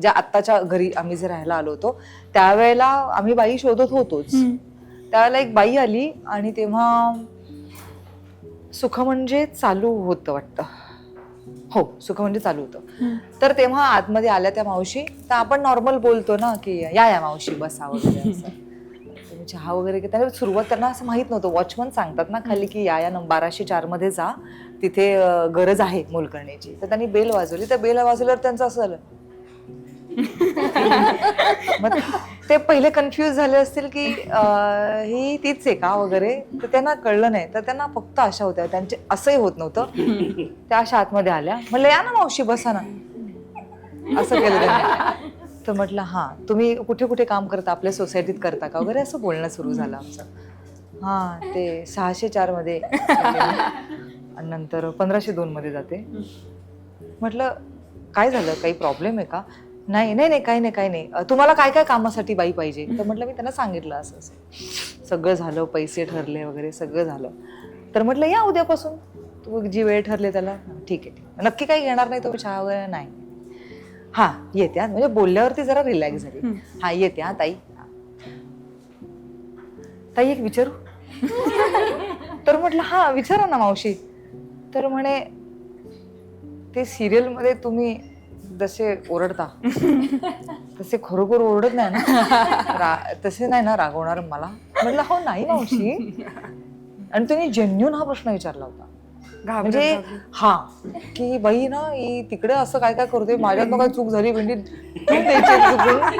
ज्या आत्ताच्या घरी आम्ही जे राहायला आलो होतो त्यावेळेला आम्ही बाई शोधत होतोच. त्यावेळेला एक बाई आली आणि तेव्हा सुख म्हणजे चालू होतं वाटतं. हो सुख म्हणजे चालू होतं. तर तेव्हा आतमध्ये आल्या त्या मावशी. तर आपण नॉर्मल बोलतो ना की या या मावशी बसा वगैरे असं. मी चहा वगैरे घेत. सुरुवात त्यांना असं माहीत नव्हतं. वॉचमन सांगतात ना खाली की या या नंबर बाराशे चारमध्ये जा. तिथे गरज आहे मोलकरण्याची तर त्यांनी बेल वाजवली. तर बेल वाजवल्यावर त्यांचं असं झालं. मग ते पहिले कन्फ्युज झाले असतील की अं, ही तीच आहे का वगैरे? तर त्यांना कळलं नाही. तर त्यांना फक्त आशा होत्या. त्यांचे असंही होत नव्हतं. त्या अशा आतमध्ये आल्या. म्हणलं या ना मावशी बसा ना. असं केलं त्यांनी. तर म्हटलं हा तुम्ही कुठे कुठे काम करता? आपल्या सोसायटीत करता का? वगैरे असं बोलणं सुरू झालं आमचं. हा ते सहाशे चारमध्ये आणि नंतर पंधराशे दोन मध्ये जाते. म्हटलं काय झालं? काही प्रॉब्लेम आहे का? नाही नाही नाही काही नाही काही नाही. अं, तुम्हाला काय काय कामासाठी बाई पाहिजे? तर म्हटलं मी त्यांना सांगितलं असं असं. सगळं झालं पैसे ठरले वगैरे सगळं झालं. तर म्हटलं या उद्यापासून. तू जी वेळ ठरले त्याला "हं, ठीक आहे ठीक आहे. नक्की काही घेणार नाही तुम्ही चहा वगैरे नाही. हा येते हा. म्हणजे बोलल्यावरती जरा रिलॅक्स झाली. हा. येते हा ताई. हा. ताई एक विचारू? तर म्हटलं हा विचारा ना मावशी. तर म्हणे ते सिरियलमध्ये तुम्ही जसे ओरडता. तसे खरोखर ओरडत नाही ना. रा- तसे नाही ना रागवणार मला. म्हटलं हो नाही मावशी. आणि तुम्ही जेन्युन हा प्रश्न विचारला होता. म्हणजे हा की बाई ना ही तिकडे असं काय काय करते माझ्यात काय चूक झाली चुकून.